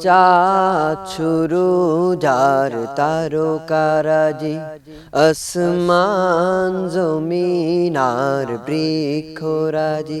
চাছুরু যার তারকারাজি আসমান জমিনার বৃক্ষরাজি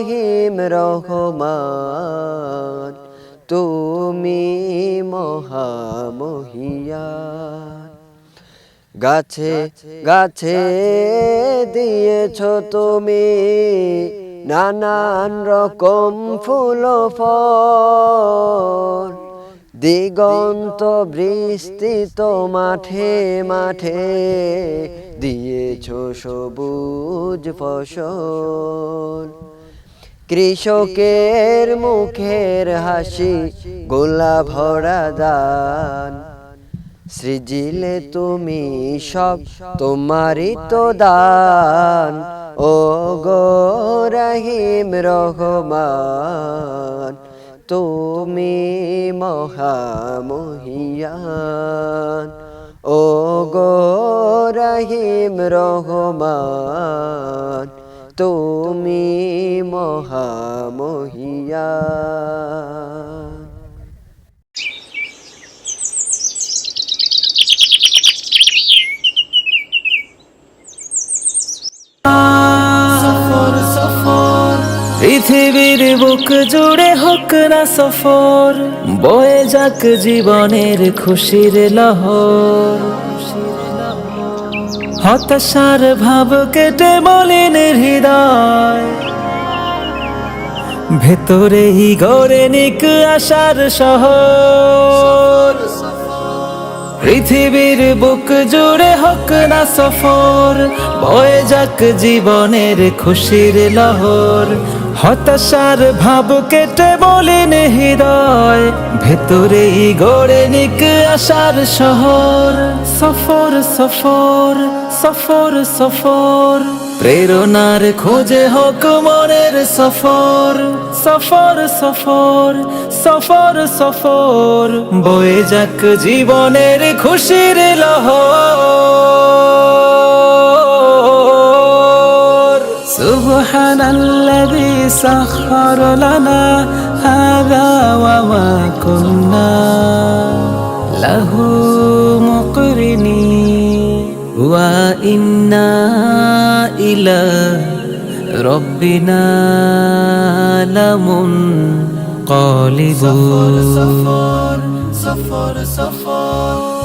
রহিম রহমান, তুমি মহামহিয়া গাছে গাছে দিয়েছ তুমি নানান রকম ফুল ফল। দিগন্ত বৃষ্টিত মাঠে মাঠে দিয়েছ সবুজ ফসল। কৃষকের মুখের হাসি গোলা ভরা দান। সৃজিলে তুমি সব, তোমারই তো দান। ও গো রহিম রহমান, তুমি মহামহিয়ান। ও গো রহিম রহমান তুমি মহামহিয়ান পৃথিবীর বুক জুড়ে হোক না সফর বয়ে যাক জীবনের খুশির লহর। হতাশার ভাব কেটে বলেন হৃদয়। ভেতরে গড়ে নিক আসার সহ পৃথিবীর বুক জুড়ে হোক না সফর, বয়ে যাক জীবনের খুশির লহর। হতাশার ভাব কেটে বলেন হৃদয় ভেতরেই গড়ে নিক আশার শহর। সফর সফর সফর সফর। প্রেরণার খোঁজে হোক মনের সফর। সফর সফর সফর সফর। বয়ে যাক জীবনের খুশির লহর। سبحان الذي سخر لنا هذا وما كنا له مقرنين وإنا إلى ربنا لمنقلبون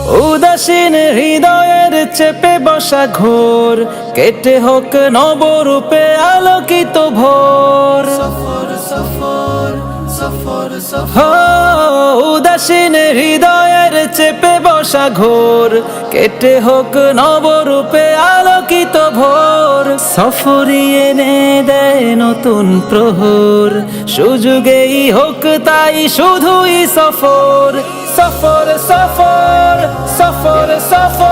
উদাসীন হৃদয়ের চেপে বসা ঘোর কেটে হোক নবরূপে আলোকিত ভোর। উদাসীন হৃদয়ের চেপে বসা ঘোর কেটে হোক নবরূপে আলোকিত ভোর। সফরিয়ে এনে দেয় নতুন প্রহর সুযোগেই হোক তাই শুধুই সফর। suffer, suffer, suffer, suffer.